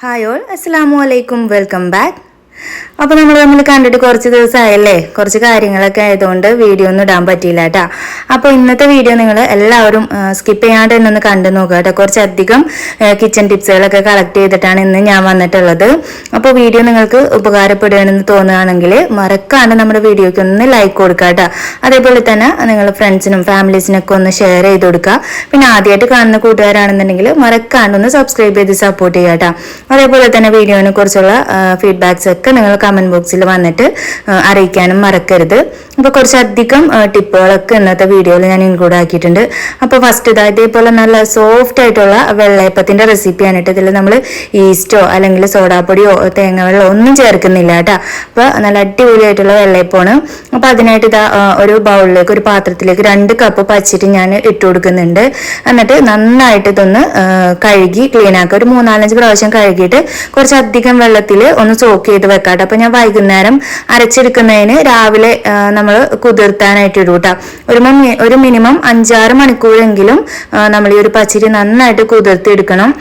Hi all അസ്സാം വലൈക്കും welcome back അപ്പോൾ നമ്മൾ നമ്മൾ കണ്ടിട്ട് കുറച്ച് ദിവസമായല്ലേ കുറച്ച് കാര്യങ്ങളൊക്കെ ആയതുകൊണ്ട് വീഡിയോ ഒന്നും ഇടാൻ പറ്റിയില്ല കേട്ടോ അപ്പോൾ ഇന്നത്തെ വീഡിയോ നിങ്ങൾ എല്ലാവരും സ്കിപ്പ് ചെയ്യാണ്ട് തന്നെ ഒന്ന് കണ്ടു നോക്കുക കേട്ടോ കുറച്ചധികം കിച്ചൺ ടിപ്സുകളൊക്കെ കളക്ട് ചെയ്തിട്ടാണ് ഇന്ന് ഞാൻ വന്നിട്ടുള്ളത്. അപ്പോൾ വീഡിയോ നിങ്ങൾക്ക് ഉപകാരപ്പെടുകയാണെന്ന് തോന്നുകയാണെങ്കിൽ മറക്കാണ്ട് നമ്മുടെ വീഡിയോയ്ക്ക് ഒന്ന് ലൈക്ക് കൊടുക്കുക കേട്ടോ അതേപോലെ തന്നെ നിങ്ങൾ ഫ്രണ്ട്സിനും ഫാമിലീസിനൊക്കെ ഒന്ന് ഷെയർ ചെയ്ത് കൊടുക്കുക. പിന്നെ ആദ്യമായിട്ട് കാണുന്ന കൂട്ടുകാരാണെന്നുണ്ടെങ്കിൽ മറക്കാണ്ട് ഒന്ന് സബ്സ്ക്രൈബ് ചെയ്ത് സപ്പോർട്ട് ചെയ്യുക കേട്ടോ അതേപോലെ തന്നെ വീഡിയോനെ കുറിച്ചുള്ള ഫീഡ്ബാക്സ് ഒക്കെ നിങ്ങൾ കമന്റ് ബോക്സിൽ വന്നിട്ട് അറിയിക്കാനും മറക്കരുത്. അപ്പോൾ കുറച്ചധികം ടിപ്പുകളൊക്കെ ഇന്നത്തെ വീഡിയോയിൽ ഞാൻ ഇൻക്ലൂഡ് ആക്കിയിട്ടുണ്ട്. അപ്പോൾ ഫസ്റ്റ് ഇതാ ഇതേപോലെ നല്ല സോഫ്റ്റ് ആയിട്ടുള്ള വെള്ളയപ്പത്തിന്റെ റെസിപ്പിയാണ് കേട്ടോ. ഇതിൽ നമ്മൾ ഈസ്റ്റോ അല്ലെങ്കിൽ സോഡാപ്പൊടിയോ തേങ്ങ വെള്ളമോ ഒന്നും ചേർക്കുന്നില്ല കേട്ടോ. അപ്പോൾ നല്ല അടിപൊളിയായിട്ടുള്ള വെള്ളയപ്പമാണ്. അപ്പോൾ അതിനായിട്ട് ഇതാ ഒരു ബൗളിലേക്ക് ഒരു പാത്രത്തിലേക്ക് രണ്ട് കപ്പ് പച്ചിട്ട് ഞാൻ ഇട്ട് കൊടുക്കുന്നുണ്ട്. എന്നിട്ട് നന്നായിട്ട് ഇതൊന്ന് കഴുകി ക്ലീൻ ആക്കുക. ഒരു മൂന്നാലഞ്ച് പ്രാവശ്യം കഴുകിയിട്ട് കുറച്ചധികം വെള്ളത്തിൽ ഒന്ന് സോക്ക് ചെയ്ത് വെക്കാട്ടെ അപ്പൊ ഞാൻ വൈകുന്നേരം അരച്ചെടുക്കുന്നതിന് രാവിലെ നമ്മൾ കുതിർത്താനായിട്ട് ഇടും കേട്ടോ ഒരു ഒരു മിനിമം അഞ്ചാറ് മണിക്കൂറെങ്കിലും നമ്മൾ ഈ ഒരു പച്ചരി നന്നായിട്ട് കുതിർത്തെടുക്കണം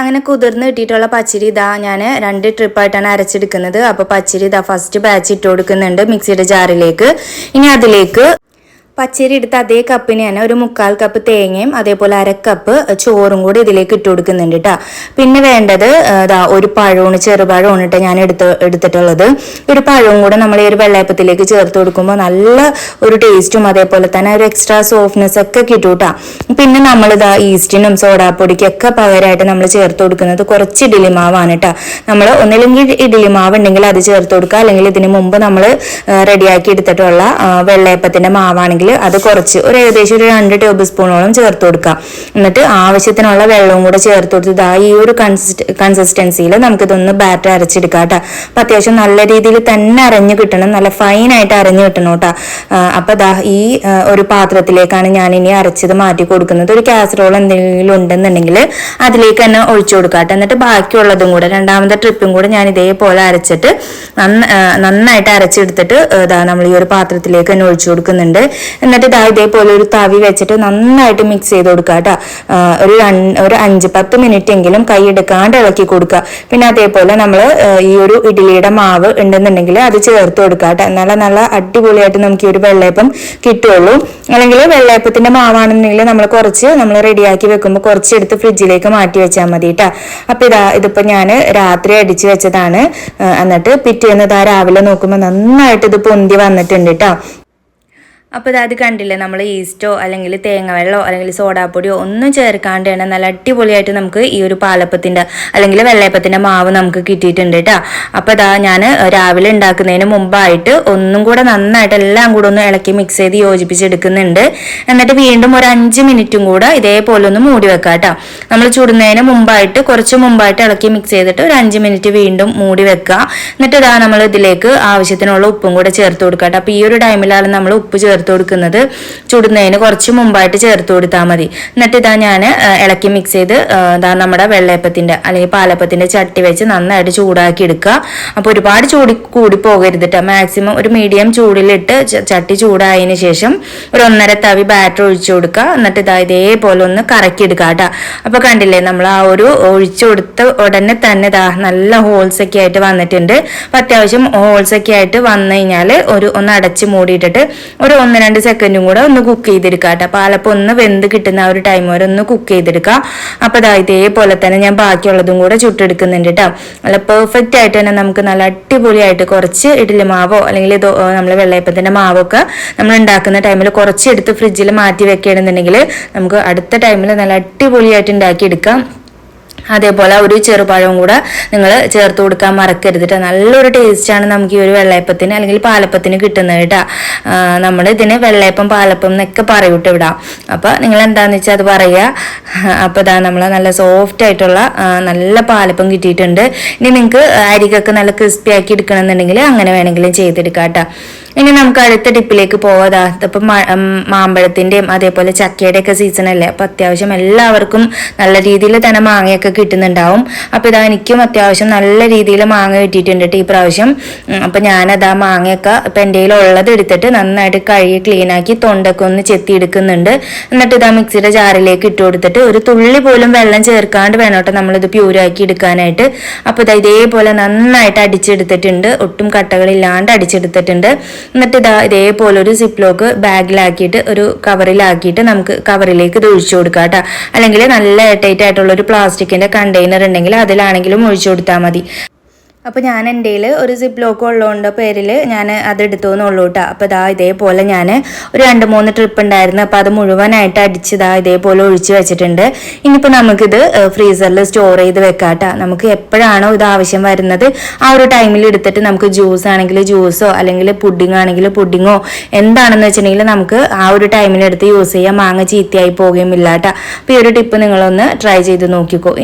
അങ്ങനെ കുതിർന്ന് കിട്ടിയിട്ടുള്ള പച്ചരി ഇതാ ഞാൻ രണ്ട് ട്രിപ്പായിട്ടാണ് അരച്ചെടുക്കുന്നത്. അപ്പോൾ പച്ചരി ഇതാ ഫസ്റ്റ് ബാച്ച് ഇട്ട് കൊടുക്കുന്നുണ്ട് മിക്സിയുടെ ജാറിലേക്ക്. ഇനി അതിലേക്ക് പച്ചരി എടുത്ത അതേ കപ്പിന് തന്നെ ഒരു മുക്കാൽ കപ്പ് തേങ്ങയും അതേപോലെ അര കപ്പ് ചോറും കൂടി ഇതിലേക്ക് ഇട്ട് കൊടുക്കുന്നുണ്ട് കേട്ടോ പിന്നെ വേണ്ടത് ദാ ഒരു പഴവും ചെറുപഴവും കേട്ടോ ഞാൻ എടുത്ത് എടുത്തിട്ടുള്ളത്. ഒരു പഴവും കൂടെ നമ്മൾ ഈ ഒരു വെള്ളയപ്പത്തിലേക്ക് ചേർത്ത് കൊടുക്കുമ്പോൾ നല്ല ഒരു ടേസ്റ്റും അതേപോലെ തന്നെ ഒരു എക്സ്ട്രാ സോഫ്റ്റ്നെസ് ഒക്കെ കിട്ടും കേട്ടോ പിന്നെ നമ്മൾ ഇതാ ഈസ്റ്റിനും സോഡാപ്പൊടിക്കൊക്കെ പകരമായിട്ട് നമ്മൾ ചേർത്ത് കൊടുക്കുന്നത് കുറച്ച് ഇഡ്ഡലി മാവാണ് കേട്ടോ നമ്മൾ ഒന്നില്ലെങ്കിൽ ഇഡ്ഡലി മാവ് ഉണ്ടെങ്കിൽ അത് ചേർത്ത് കൊടുക്കുക. അല്ലെങ്കിൽ ഇതിന് മുമ്പ് നമ്മൾ റെഡിയാക്കി എടുത്തിട്ടുള്ള വെള്ളയപ്പത്തിന്റെ മാവാണെങ്കിൽ അത് കുറച്ച് ഒരു ഏകദേശം ഒരു രണ്ട് ടേബിൾ സ്പൂണോളം ചേർത്ത് കൊടുക്കുക എന്നിട്ട് ആവശ്യത്തിനുള്ള വെള്ളവും കൂടെ ചേർത്ത് കൊടുത്ത് ആ ഈ ഒരു കൺസിസ്റ്റൻസിയിൽ നമുക്കിതൊന്ന് ബാറ്റർ അരച്ചെടുക്കാം കേട്ടോ. അപ്പൊ അത്യാവശ്യം നല്ല രീതിയിൽ തന്നെ അരഞ്ഞു കിട്ടണം. നല്ല ഫൈൻ ആയിട്ട് അരഞ്ഞു കിട്ടണം കേട്ടോ. അപ്പൊ ദാ ഈ ഒരു പാത്രത്തിലേക്കാണ് ഞാൻ ഇനി അരച്ചത് മാറ്റി കൊടുക്കുന്നത്. ഒരു കാസറോൾ എന്തെങ്കിലും ഉണ്ടെന്നുണ്ടെങ്കിൽ അതിലേക്ക് തന്നെ ഒഴിച്ചു കൊടുക്കാം എന്നിട്ട് ബാക്കിയുള്ളതും കൂടെ രണ്ടാമത്തെ ട്രിപ്പും കൂടെ ഞാൻ ഇതേപോലെ അരച്ചിട്ട് നന്ന നന്നായിട്ട് അരച്ചെടുത്തിട്ട് ഇതാ നമ്മൾ ഈ ഒരു പാത്രത്തിലേക്ക് തന്നെ ഒഴിച്ചു കൊടുക്കുന്നുണ്ട്. എന്നിട്ട് ഇതാ ഇതേപോലെ ഒരു തവി വെച്ചിട്ട് നന്നായിട്ട് മിക്സ് ചെയ്ത് കൊടുക്കുക കേട്ടോ ഒരു ഒരു അഞ്ച് പത്ത് മിനിറ്റ് എങ്കിലും കൈ എടുക്കാണ്ട് ഇളക്കി കൊടുക്കുക പിന്നെ അതേപോലെ നമ്മൾ ഈ ഒരു ഇഡ്ഡലിയുടെ മാവ് ഉണ്ടെന്നുണ്ടെങ്കിൽ അത് ചേർത്ത് കൊടുക്കുക കേട്ടോ നല്ല അടിപൊളിയായിട്ട് നമുക്ക് ഈ ഒരു വെള്ളയപ്പം കിട്ടുള്ളൂ. അല്ലെങ്കിൽ വെള്ളയപ്പത്തിന്റെ മാവാണെന്നുണ്ടെങ്കിൽ നമ്മൾ കുറച്ച് നമ്മൾ റെഡിയാക്കി വെക്കുമ്പോൾ കുറച്ച് എടുത്ത് ഫ്രിഡ്ജിലേക്ക് മാറ്റി വെച്ചാൽ മതി കേട്ടോ അപ്പൊ ഇതാ ഇതിപ്പോ ഞാൻ രാത്രി അടിച്ചു വെച്ചതാണ്. എന്നിട്ട് പിറ്റേന്ന് ഇതാ രാവിലെ നോക്കുമ്പോൾ നന്നായിട്ട് ഇത് പൊന്തി വന്നിട്ടുണ്ട് കേട്ടോ അപ്പോൾ ഇത് അത് കണ്ടില്ലേ? നമ്മൾ ഈസ്റ്റോ അല്ലെങ്കിൽ തേങ്ങ വെള്ളമോ അല്ലെങ്കിൽ സോഡാപ്പൊടിയോ ഒന്നും ചേർക്കാണ്ട് തന്നെ നല്ല അടിപൊളിയായിട്ട് നമുക്ക് ഈ ഒരു പാലപ്പത്തിന്റെ അല്ലെങ്കിൽ വെള്ളയപ്പത്തിന്റെ മാവ് നമുക്ക് കിട്ടിയിട്ടുണ്ട് കേട്ടോ. അപ്പോൾ ഇതാ ഞാൻ രാവിലെ ഉണ്ടാക്കുന്നതിന് മുമ്പായിട്ട് ഒന്നും കൂടെ നന്നായിട്ട് എല്ലാം കൂടെ ഒന്ന് ഇളക്കി മിക്സ് ചെയ്ത് യോജിപ്പിച്ചെടുക്കുന്നുണ്ട്. എന്നിട്ട് വീണ്ടും ഒരു അഞ്ച് മിനിറ്റും കൂടെ ഇതേപോലെ ഒന്ന് മൂടി വെക്കാം കേട്ടോ. നമ്മൾ ചുടുന്നതിന് മുമ്പായിട്ട് കുറച്ച് മുമ്പായിട്ട് ഇളക്കി മിക്സ് ചെയ്തിട്ട് ഒരു അഞ്ച് മിനിറ്റ് വീണ്ടും മൂടി വെക്കുക എന്നിട്ട് ഇതാ നമ്മൾ ഇതിലേക്ക് ആവശ്യത്തിനുള്ള ഉപ്പും കൂടെ ചേർത്ത് കൊടുക്കാം കേട്ടോ. അപ്പോൾ ഈ ഒരു ടൈമിലാണ് നമ്മൾ ഉപ്പ് കൊടുക്കുന്നത്. ചുടുന്നതിന് കുറച്ച് മുമ്പായിട്ട് ചേർത്ത് കൊടുത്താൽ മതി. എന്നിട്ട് ഇതാ ഞാൻ ഇളക്കി മിക്സ് ചെയ്ത് ഇതാ നമ്മുടെ വെള്ളയപ്പത്തിന്റെ അല്ലെങ്കിൽ പാലപ്പത്തിന്റെ ചട്ടി വെച്ച് നന്നായിട്ട് ചൂടാക്കി എടുക്കുക. അപ്പോൾ ഒരുപാട് ചൂടി കൂടി പോകരുത് കേട്ടോ മാക്സിമം ഒരു മീഡിയം ചൂടിലിട്ട് ചട്ടി ചൂടായതിനു ശേഷം ഒരു ഒന്നര തവി ബാറ്റർ ഒഴിച്ചു കൊടുക്കുക. എന്നിട്ട് ഇതാ ഇതേപോലെ ഒന്ന് കറക്കി എടുക്കുക കേട്ടോ അപ്പോൾ കണ്ടില്ലേ നമ്മൾ ആ ഒരു ഒഴിച്ചു കൊടുത്ത ഉടനെ തന്നെ ഇതാ നല്ല ഹോൾസ് ഒക്കെ ആയിട്ട് വന്നിട്ടുണ്ട്. അപ്പം അത്യാവശ്യം ഹോൾസ് ഒക്കെ ആയിട്ട് വന്നു കഴിഞ്ഞാൽ ഒരു ഒന്ന് അടച്ച് മൂടിയിട്ടിട്ട് ഒരു ഒന്ന് രണ്ട് സെക്കൻഡും കൂടെ ഒന്ന് കുക്ക് ചെയ്തെടുക്കുക കേട്ടോ. പാലപ്പം ഒന്ന് വെന്ത് കിട്ടുന്ന ആ ഒരു ടൈം വരെ ഒന്ന് കുക്ക് ചെയ്തെടുക്കുക അപ്പോൾ ഇതാ ഇതേപോലെ തന്നെ ഞാൻ ബാക്കിയുള്ളതും കൂടെ ചുട്ടെടുക്കുന്നുണ്ട് കേട്ടോ. നല്ല പെർഫെക്റ്റ് ആയിട്ട് തന്നെ നമുക്ക് നല്ല അടിപൊളിയായിട്ട് കുറച്ച് ഇഡ്ഡലി മാവോ അല്ലെങ്കിൽ നമ്മൾ വെള്ളയപ്പത്തിന്റെ മാവൊക്കെ നമ്മൾ ഉണ്ടാക്കുന്ന ടൈമിൽ കുറച്ച് എടുത്ത് ഫ്രിഡ്ജിൽ മാറ്റി വെക്കുകയാണെന്നുണ്ടെങ്കിൽ നമുക്ക് അടുത്ത ടൈമിൽ നല്ല അടിപൊളിയായിട്ട് ഉണ്ടാക്കിയെടുക്കാം. അതേപോലെ ഒരു ചെറുപഴവും കൂടെ നിങ്ങൾ ചേർത്ത് കൊടുക്കാൻ മറക്കരുത് കേട്ടോ നല്ലൊരു ടേസ്റ്റാണ് നമുക്ക് ഈ ഒരു വെള്ളയപ്പത്തിന് അല്ലെങ്കിൽ പാലപ്പത്തിന് കിട്ടുന്നത് കേട്ടോ നമ്മൾ ഇതിന് വെള്ളയപ്പം പാലപ്പം എന്നൊക്കെ പറയൂട്ട് ഇവിടെ. അപ്പോൾ നിങ്ങൾ എന്താണെന്ന് വെച്ചാൽ അത് പറയുക അപ്പോൾ ഇതാ നമ്മൾ നല്ല സോഫ്റ്റ് ആയിട്ടുള്ള നല്ല പാലപ്പം കിട്ടിയിട്ടുണ്ട്. ഇനി നിങ്ങൾക്ക് അരികൊക്കെ നല്ല ക്രിസ്പി ആക്കി എടുക്കണമെന്നുണ്ടെങ്കിൽ അങ്ങനെ വേണമെങ്കിലും ചെയ്തെടുക്കാം കേട്ടോ ഇനി നമുക്ക് അടുത്ത ടിപ്പിലേക്ക് പോവാതാ. ഇപ്പം മാമ്പഴത്തിന്റെയും അതേപോലെ ചക്കയുടെ ഒക്കെ സീസൺ അല്ലേ? അപ്പൊ അത്യാവശ്യം എല്ലാവർക്കും നല്ല രീതിയിൽ തന്നെ മാങ്ങയൊക്കെ കിട്ടുന്നുണ്ടാവും. അപ്പൊ ഇതാ എനിക്കും അത്യാവശ്യം നല്ല രീതിയിൽ മാങ്ങ കിട്ടിയിട്ടുണ്ട് ട്ടോ ഈ പ്രാവശ്യം. അപ്പം ഞാനതാ മാങ്ങയൊക്കെ ഇപ്പൊ എന്റെ ഉള്ളത് എടുത്തിട്ട് നന്നായിട്ട് കഴുകി ക്ലീൻ ആക്കി തൊണ്ടൊക്കെ ഒന്ന് ചെത്തി എടുക്കുന്നുണ്ട്. എന്നിട്ട് ഇതാ മിക്സിയുടെ ജാറിലേക്ക് ഇട്ട് കൊടുത്തിട്ട് ഒരു തുള്ളി പോലും വെള്ളം ചേർക്കാണ്ട് വേണം കേട്ടോ നമ്മളിത് പ്യൂരാക്കി എടുക്കാനായിട്ട്. അപ്പോൾ ഇതാ ഇതേപോലെ നന്നായിട്ട് അടിച്ചെടുത്തിട്ടുണ്ട്. ഒട്ടും കട്ടകളില്ലാണ്ട് അടിച്ചെടുത്തിട്ടുണ്ട്. എന്നിട്ട് ഇതാ ഇതേപോലെ ഒരു സിപ്പ് ലോക്ക് ബാഗിലാക്കിയിട്ട് ഒരു കവറിലാക്കിയിട്ട് നമുക്ക് കവറിലേക്ക് ഇത് ഒഴിച്ചു കൊടുക്കാം കേട്ടോ അല്ലെങ്കിൽ നല്ല എയർടൈറ്റ് ആയിട്ടുള്ള ഒരു പ്ലാസ്റ്റിക്കിന്റെ കണ്ടെയ്നർ ഉണ്ടെങ്കിൽ അതിലാണെങ്കിലും ഒഴിച്ചു കൊടുത്താൽ മതി. അപ്പോൾ ഞാൻ എന്റെ ഒരു സിപ്പ് ലോക്ക് ഉള്ളതുകൊണ്ട് പേരിൽ ഞാൻ അത് എടുത്തു എന്നുള്ളൂ കേട്ടോ അപ്പോൾ ഇതാ ഇതേപോലെ ഞാൻ ഒരു രണ്ട് മൂന്ന് ട്രിപ്പ് ഉണ്ടായിരുന്നു. അപ്പോൾ അത് മുഴുവനായിട്ട് അടിച്ച് ഇതാ ഇതേപോലെ ഒഴിച്ച് വെച്ചിട്ടുണ്ട്. ഇനിയിപ്പോൾ നമുക്കിത് ഫ്രീസറിൽ സ്റ്റോർ ചെയ്ത് വെക്കാം കേട്ടോ നമുക്ക് എപ്പോഴാണോ ഇത് ആവശ്യം വരുന്നത് ആ ഒരു ടൈമിൽ എടുത്തിട്ട് നമുക്ക് ജ്യൂസ് ആണെങ്കിൽ ജ്യൂസോ അല്ലെങ്കിൽ പുഡിംഗ് ആണെങ്കിൽ പുഡിങ്ങോ എന്താണെന്ന് വെച്ചിട്ടുണ്ടെങ്കിൽ നമുക്ക് ആ ഒരു ടൈമിലെടുത്ത് യൂസ് ചെയ്യാം മാങ്ങ ചീത്തയായി പോകുകയുമില്ല കേട്ടോ അപ്പോൾ ഈ ഒരു ടിപ്പ് നിങ്ങളൊന്ന് ട്രൈ ചെയ്ത് നോക്കിക്കോ.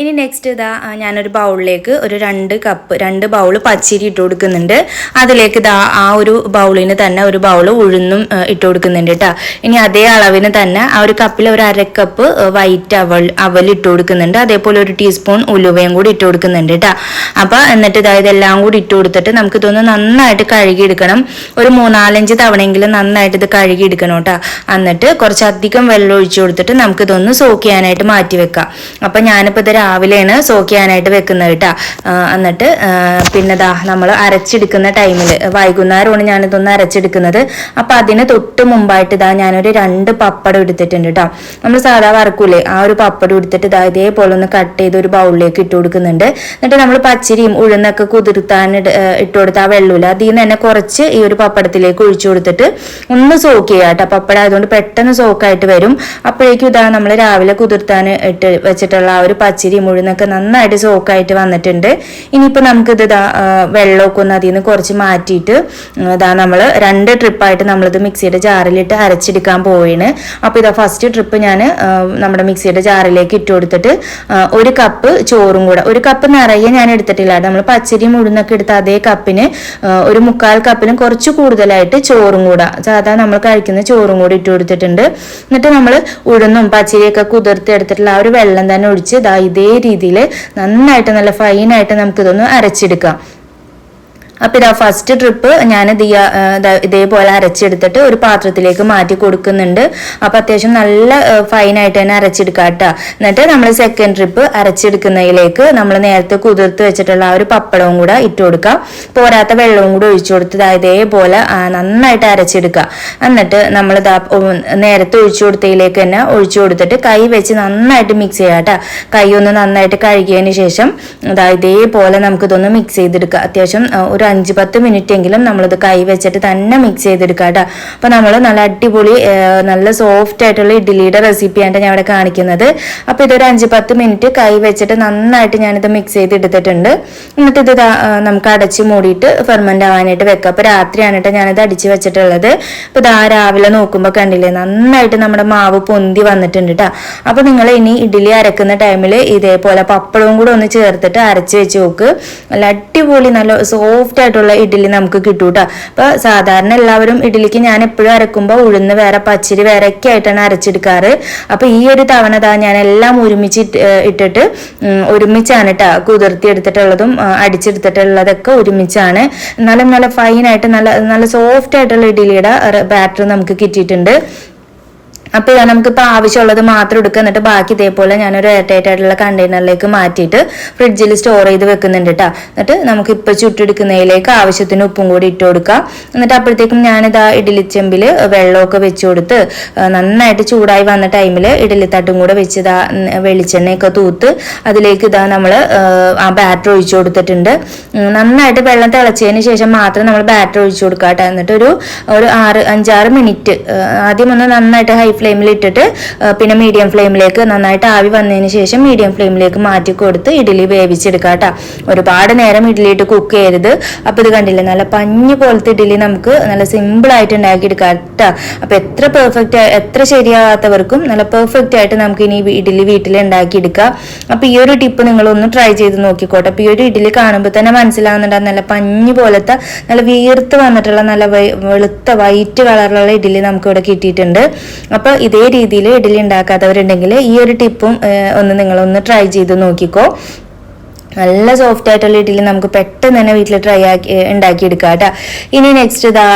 ഇനി നെക്സ്റ്റ് ഇതാ ഞാനൊരു ബൗളിലേക്ക് ഒരു രണ്ട് കപ്പ് രണ്ട് ബൗൾ പച്ചരി ഇട്ട് കൊടുക്കുന്നുണ്ട്. അതിലേക്ക് ഇതാ ആ ഒരു ബൗളിന് തന്നെ ഒരു ബൗൾ ഉഴുന്നും ഇട്ട് കൊടുക്കുന്നുണ്ട് കേട്ടോ ഇനി അതേ അളവിന് തന്നെ ആ ഒരു കപ്പിൽ ഒരു അരക്കപ്പ് വൈറ്റ് അവൽ അവൽ ഇട്ട് കൊടുക്കുന്നുണ്ട്. അതേപോലെ ഒരു ടീസ്പൂൺ ഉലുവയും കൂടി ഇട്ട് കൊടുക്കുന്നുണ്ട് കേട്ടോ അപ്പൊ എന്നിട്ട് ഇതാ ഇതെല്ലാം കൂടി ഇട്ട് കൊടുത്തിട്ട് നമുക്ക് ഇതൊന്ന് നന്നായിട്ട് കഴുകിയെടുക്കണം. ഒരു മൂന്നാലഞ്ച് തവണയെങ്കിലും നന്നായിട്ട് ഇത് കഴുകിയെടുക്കണം കേട്ടോ എന്നിട്ട് കുറച്ചധികം വെള്ളം ഒഴിച്ചു കൊടുത്തിട്ട് നമുക്ക് നമുക്കിതൊന്ന് സോക്ക് ചെയ്യാനായിട്ട് മാറ്റി വെക്കാം. അപ്പൊ ഞാനിപ്പോൾ ഇത് രാവിലെയാണ് സോക്ക് ചെയ്യാനായിട്ട് വെക്കുന്നത് കേട്ടോ. എന്നിട്ട് പിന്നെ ദാ നമ്മൾ അരച്ചെടുക്കുന്ന ടൈമിൽ വൈകുന്നേരമാണ് ഞാനിതൊന്ന് അരച്ചെടുക്കുന്നത്. അപ്പൊ അതിന് തൊട്ട് മുമ്പായിട്ട് ഇതാ ഞാനൊരു രണ്ട് പപ്പടം എടുത്തിട്ടുണ്ട് കേട്ടോ. നമ്മൾ സാധാ വറക്കൂലേ ആ ഒരു പപ്പടം എടുത്തിട്ട് ഇതാ ഇതേപോലെ ഒന്ന് കട്ട് ചെയ്ത് ഒരു ബൗളിലേക്ക് ഇട്ട് കൊടുക്കുന്നുണ്ട്. എന്നിട്ട് നമ്മൾ പച്ചരിയും ഉഴുന്നൊക്കെ കുതിർത്താൻ ഇട്ട് കൊടുത്ത ആ വെള്ളമില്ല അതിൽ നിന്ന് തന്നെ കുറച്ച് ഈ ഒരു പപ്പടത്തിലേക്ക് ഒഴിച്ചു കൊടുത്തിട്ട് ഒന്ന് സോക്ക് ചെയ്യുക കേട്ടോ. പപ്പടം ആയതുകൊണ്ട് പെട്ടെന്ന് സോക്കായിട്ട് വരും. അപ്പോഴേക്കും ഇതാ നമ്മൾ രാവിലെ കുതിർത്താൻ ഇട്ട് വെച്ചിട്ടുള്ള ആ ഒരു പച്ചരി മുഴുവനൊക്കെ നന്നായിട്ട് സോക്കായിട്ട് വന്നിട്ടുണ്ട്. ഇനിയിപ്പോൾ നമുക്കിത് വെള്ളമൊക്കെ ഒന്ന് അതിൽ നിന്ന് കുറച്ച് മാറ്റിയിട്ട് ഇതാ നമ്മൾ രണ്ട് ട്രിപ്പായിട്ട് നമ്മളിത് മിക്സിയുടെ ജാറിലിട്ട് അരച്ചെടുക്കാൻ പോവുകയാണ് അപ്പോൾ ഇതാ ഫസ്റ്റ് ട്രിപ്പ് ഞാൻ നമ്മുടെ മിക്സിയുടെ ജാറിലേക്ക് ഇട്ട് കൊടുത്തിട്ട് ഒരു കപ്പ് ചോറും കൂടെ ഒരു കപ്പ് നിറയെ ഞാൻ എടുത്തിട്ടില്ല. നമ്മൾ പച്ചരി മുഴുന്നൊക്കെ എടുത്ത അതേ കപ്പിന് ഒരു മുക്കാൽ കപ്പിന് കുറച്ച് കൂടുതലായിട്ട് ചോറും കൂടെ സാധാരണ നമ്മൾ കഴിക്കുന്ന ചോറും കൂടി ഇട്ട് കൊടുത്തിട്ടുണ്ട്. എന്നിട്ട് നമ്മൾ ഉഴുന്നും പച്ചരിയൊക്കെ കുതിർത്ത് എടുത്തിട്ടുള്ള ആ ഒരു വെള്ളം തന്നെ ഒഴിച്ച് ഇതാ ഇതേ രീതിയിൽ നന്നായിട്ട് നല്ല ഫൈനായിട്ട് നമുക്കിതൊന്ന് അരച്ചെടുക്കാം. അപ്പൊ ഇതാ ഫസ്റ്റ് ട്രിപ്പ് ഞാൻ ഇതേപോലെ അരച്ചെടുത്തിട്ട് ഒരു പാത്രത്തിലേക്ക് മാറ്റി കൊടുക്കുന്നുണ്ട്. അപ്പൊ അത്യാവശ്യം നല്ല ഫൈൻ ആയിട്ട് തന്നെ അരച്ചെടുക്കാം കേട്ടോ. എന്നിട്ട് നമ്മൾ സെക്കൻഡ് ട്രിപ്പ് അരച്ചെടുക്കുന്നതിലേക്ക് നമ്മൾ നേരത്തെ കുതിർത്ത് വെച്ചിട്ടുള്ള ആ ഒരു പപ്പടവും കൂടെ ഇട്ട് കൊടുക്കാം. പോരാത്ത വെള്ളവും കൂടെ ഒഴിച്ചു കൊടുത്ത് ഇതേപോലെ നന്നായിട്ട് അരച്ചെടുക്കുക എന്നിട്ട് നമ്മൾ നേരത്തെ ഒഴിച്ചു കൊടുത്തതിലേക്ക് തന്നെ ഒഴിച്ചു കൊടുത്തിട്ട് കൈ വെച്ച് നന്നായിട്ട് മിക്സ് ചെയ്യാം കേട്ടോ. കൈ ഒന്ന് നന്നായിട്ട് കഴുകിയതിന് ശേഷം ഇതാ ഇതേപോലെ നമുക്കിതൊന്ന് മിക്സ് ചെയ്തെടുക്കുക അത്യാവശ്യം ഒരു അഞ്ച് പത്ത് മിനിറ്റ് എങ്കിലും നമ്മളിത് കൈ വെച്ചിട്ട് തന്നെ മിക്സ് ചെയ്തെടുക്കുക കേട്ടോ അപ്പൊ നമ്മൾ നല്ല അടിപൊളി നല്ല സോഫ്റ്റ് ആയിട്ടുള്ള ഇഡ്ഡലിയുടെ റെസിപ്പിയാണ് ഞാൻ ഇവിടെ കാണിക്കുന്നത്. അപ്പൊ ഇതൊരു അഞ്ച് പത്ത് മിനിറ്റ് കൈ വെച്ചിട്ട് നന്നായിട്ട് ഞാനിത് മിക്സ് ചെയ്തെടുത്തിട്ടുണ്ട്. എന്നിട്ട് ഇത് നമുക്ക് അടച്ച് മൂടിയിട്ട് ഫെർമെന്റ് ആവാനായിട്ട് വെക്കുക അപ്പോൾ രാത്രിയാണ് കേട്ടോ ഞാനിത് അടിച്ച് വെച്ചിട്ടുള്ളത്. അപ്പോൾ ഇതാ രാവിലെ നോക്കുമ്പോൾ കണ്ടില്ലേ നന്നായിട്ട് നമ്മുടെ മാവ് പൊന്തി വന്നിട്ടുണ്ട് കേട്ടോ അപ്പോൾ നിങ്ങൾ ഇനി ഇഡ്ഡലി അരക്കുന്ന ടൈമിൽ ഇതേപോലെ പപ്പടവും കൂടെ ഒന്ന് ചേർത്തിട്ട് അരച്ച് വെച്ച് നോക്ക്. നല്ല അടിപൊളി നല്ല സോഫ്റ്റ് ആയിട്ടുള്ള ഇഡ്ഡലി നമുക്ക് കിട്ടും കേട്ടോ അപ്പൊ സാധാരണ എല്ലാവരും ഇഡ്ഡലിക്ക് ഞാൻ എപ്പോഴും അരക്കുമ്പോൾ ഉഴുന്ന് വേറെ പച്ചരി വേറെ ഒക്കെ ആയിട്ടാണ് അരച്ചെടുക്കാറ്. അപ്പൊ ഈ ഒരു തവണ താ ഞാൻ എല്ലാം ഒരുമിച്ച് ഇട്ടിട്ട് ഒരുമിച്ചാണ് കേട്ടോ കുതിർത്തി എടുത്തിട്ടുള്ളതും അടിച്ചെടുത്തിട്ടുള്ളതൊക്കെ ഒരുമിച്ചാണ്. എന്നാലും നല്ല ഫൈൻ ആയിട്ട് നല്ല നല്ല സോഫ്റ്റ് ആയിട്ടുള്ള ഇഡ്ഡലിയുടെ ബാറ്റർ നമുക്ക് കിട്ടിയിട്ടുണ്ട്. അപ്പൊ നമുക്ക് നമുക്കിപ്പോൾ ആവശ്യമുള്ളത് മാത്രം എടുക്കുക. എന്നിട്ട് ബാക്കി ഇതേപോലെ ഞാനൊരു എയർടൈറ്റ് ആയിട്ടുള്ള കണ്ടെയ്നറിലേക്ക് മാറ്റിയിട്ട് ഫ്രിഡ്ജിൽ സ്റ്റോർ ചെയ്ത് വെക്കുന്നുണ്ട് കേട്ടോ എന്നിട്ട് നമുക്ക് ഇപ്പൊ ചുട്ടെടുക്കുന്നതിലേക്ക് ആവശ്യത്തിന് ഉപ്പും കൂടി ഇട്ട് കൊടുക്കുക എന്നിട്ട് അപ്പോഴത്തേക്കും ഞാനിതാ ഇഡ്ഡലി ചെമ്പിൽ വെള്ളമൊക്കെ വെച്ച് കൊടുത്ത് നന്നായിട്ട് ചൂടായി വന്ന ടൈമിൽ ഇഡ്ഡലി തട്ടും കൂടെ വെച്ച് ഇതാ വെളിച്ചെണ്ണയൊക്കെ തൂത്ത് അതിലേക്ക് ഇതാ നമ്മൾ ആ ബാറ്റർ ഒഴിച്ചു കൊടുത്തിട്ടുണ്ട്. നന്നായിട്ട് വെള്ളം തിളച്ചതിന് ശേഷം മാത്രം നമ്മൾ ബാറ്റർ ഒഴിച്ചു കൊടുക്കുക കേട്ടോ എന്നിട്ട് ഒരു ഒരു ആറ് അഞ്ചാറ് മിനിറ്റ് ആദ്യം ഒന്ന് നന്നായിട്ട് ഹൈ ഫ്ലെയിമിൽ ഇട്ടിട്ട് പിന്നെ മീഡിയം ഫ്ലെയിമിലേക്ക് നന്നായിട്ട് ആവി വന്നതിന് ശേഷം മീഡിയം ഫ്ലെയിമിലേക്ക് മാറ്റി കൊടുത്ത് ഇഡ്ഡലി വേവിച്ചെടുക്കുക കേട്ടോ ഒരുപാട് നേരം ഇഡ്ഡലി ഇട്ട് കുക്ക് ചെയ്യരുത്. അപ്പോൾ ഇത് കണ്ടില്ലേ നല്ല പഞ്ഞ് പോലത്തെ ഇഡ്ഡലി നമുക്ക് നല്ല സിമ്പിൾ ആയിട്ട് ഉണ്ടാക്കിയെടുക്കാം കേട്ടോ അപ്പോൾ എത്ര പെർഫെക്റ്റ് എത്ര ശരിയാകാത്തവർക്കും നല്ല പെർഫെക്റ്റ് ആയിട്ട് നമുക്ക് ഇനി ഇഡ്ഡലി വീട്ടിൽ ഉണ്ടാക്കിയെടുക്കാം. അപ്പോൾ ഈ ഒരു ടിപ്പ് നിങ്ങളൊന്ന് ട്രൈ ചെയ്ത് നോക്കിക്കോട്ടെ. അപ്പോൾ ഈ ഒരു ഇഡ്ഡലി കാണുമ്പോൾ തന്നെ മനസ്സിലാവുന്നുണ്ട് നല്ല പഞ്ഞ് പോലത്തെ നല്ല വീർത്ത് വന്നിട്ടുള്ള നല്ല വെളുത്ത വൈറ്റ് കളറിലുള്ള ഇഡ്ഡലി നമുക്ക് ഇവിടെ കിട്ടിയിട്ടുണ്ട്. അപ്പോൾ ഇതേ രീതിയിൽ ഇഡ്ഡലി ഉണ്ടാക്കാത്തവരുണ്ടെങ്കിൽ ഈ ഒരു ടിപ്പും ഒന്ന് നിങ്ങളൊന്ന് ട്രൈ ചെയ്ത് നോക്കിക്കോ. നല്ല സോഫ്റ്റ് ആയിട്ടുള്ള ഇഡ്ഡലി നമുക്ക് പെട്ടെന്ന് തന്നെ വീട്ടിൽ ട്രൈ ആക്കി ഉണ്ടാക്കിയെടുക്കുക ഉണ്ടാക്കിയെടുക്കാം കേട്ടോ. ഇനി നെക്സ്റ്റ് ഇതാ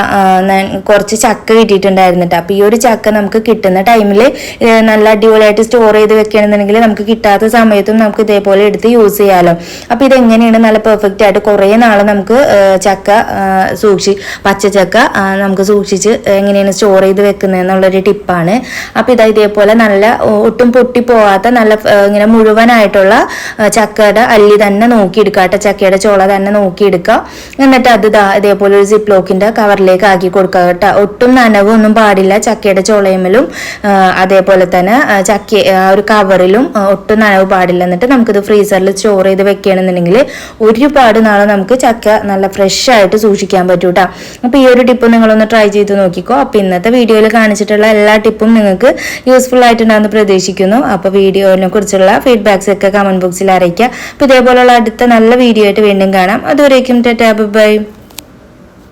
കുറച്ച് ചക്ക കിട്ടിയിട്ടുണ്ടായിരുന്നു കേട്ടോ. അപ്പോൾ ഈ ഒരു ചക്ക നമുക്ക് കിട്ടുന്ന ടൈമിൽ നല്ല അടിപൊളിയായിട്ട് സ്റ്റോർ ചെയ്ത് വെക്കുകയാണെന്നുണ്ടെങ്കിൽ നമുക്ക് കിട്ടാത്ത സമയത്തും നമുക്ക് ഇതേപോലെ എടുത്ത് യൂസ് ചെയ്യാമല്ലോ അപ്പോൾ ഇതെങ്ങനെയാണ് നല്ല പെർഫെക്റ്റ് ആയിട്ട് കുറേ നാൾ നമുക്ക് ചക്ക സൂക്ഷി പച്ചച്ചക്ക ചക്ക നമുക്ക് സൂക്ഷിച്ച് എങ്ങനെയാണ് സ്റ്റോർ ചെയ്ത് വെക്കുന്നത് എന്നുള്ളൊരു ടിപ്പാണ് അപ്പോൾ ഇതാ ഇതേപോലെ നല്ല ഒട്ടും പൊട്ടി പോവാത്ത നല്ല ഇങ്ങനെ മുഴുവനായിട്ടുള്ള ചക്കയുടെ അല്ലി തന്നെ നോക്കിയെടുക്കുക കേട്ടോ ചക്കയുടെ ചോള തന്നെ നോക്കിയെടുക്കുക എന്നിട്ട് അത് ഇതേപോലെ ഒരു സിപ്പ് ലോക്കിന്റെ കവറിലേക്ക് ആക്കി കൊടുക്കുക കേട്ടോ. ഒട്ടും നനവൊന്നും പാടില്ല ചക്കയുടെ ചോളയമ്മലും അതേപോലെ തന്നെ ചക്ക ഒരു കവറിലും ഒട്ടും നനവ് പാടില്ല. എന്നിട്ട് നമുക്കിത് ഫ്രീസറിൽ സ്റ്റോർ ചെയ്ത് വെക്കുകയാണെന്നുണ്ടെങ്കിൽ ഒരുപാട് നാൾ നമുക്ക് ചക്ക നല്ല ഫ്രഷ് ആയിട്ട് സൂക്ഷിക്കാൻ പറ്റും കേട്ടോ അപ്പോൾ ഈ ഒരു ടിപ്പ് നിങ്ങളൊന്ന് ട്രൈ ചെയ്ത് നോക്കിക്കോ. അപ്പോൾ ഇന്നത്തെ വീഡിയോയിൽ കാണിച്ചിട്ടുള്ള എല്ലാ ടിപ്പും നിങ്ങൾക്ക് യൂസ്ഫുൾ ആയിട്ടുണ്ടാകുന്ന പ്രതീക്ഷിക്കുന്നു. അപ്പോൾ വീഡിയോനെ കുറിച്ചുള്ള ഫീഡ്ബാക്സ് ഒക്കെ കമന്റ് ബോക്സിൽ അറിയിക്കുക. അപ്പോൾ ഇതേപോലുള്ള അടുത്ത നല്ല വീഡിയോ ആയിട്ട് വീണ്ടും കാണാം. അതുവരേക്കും ടാറ്റാ ബൈ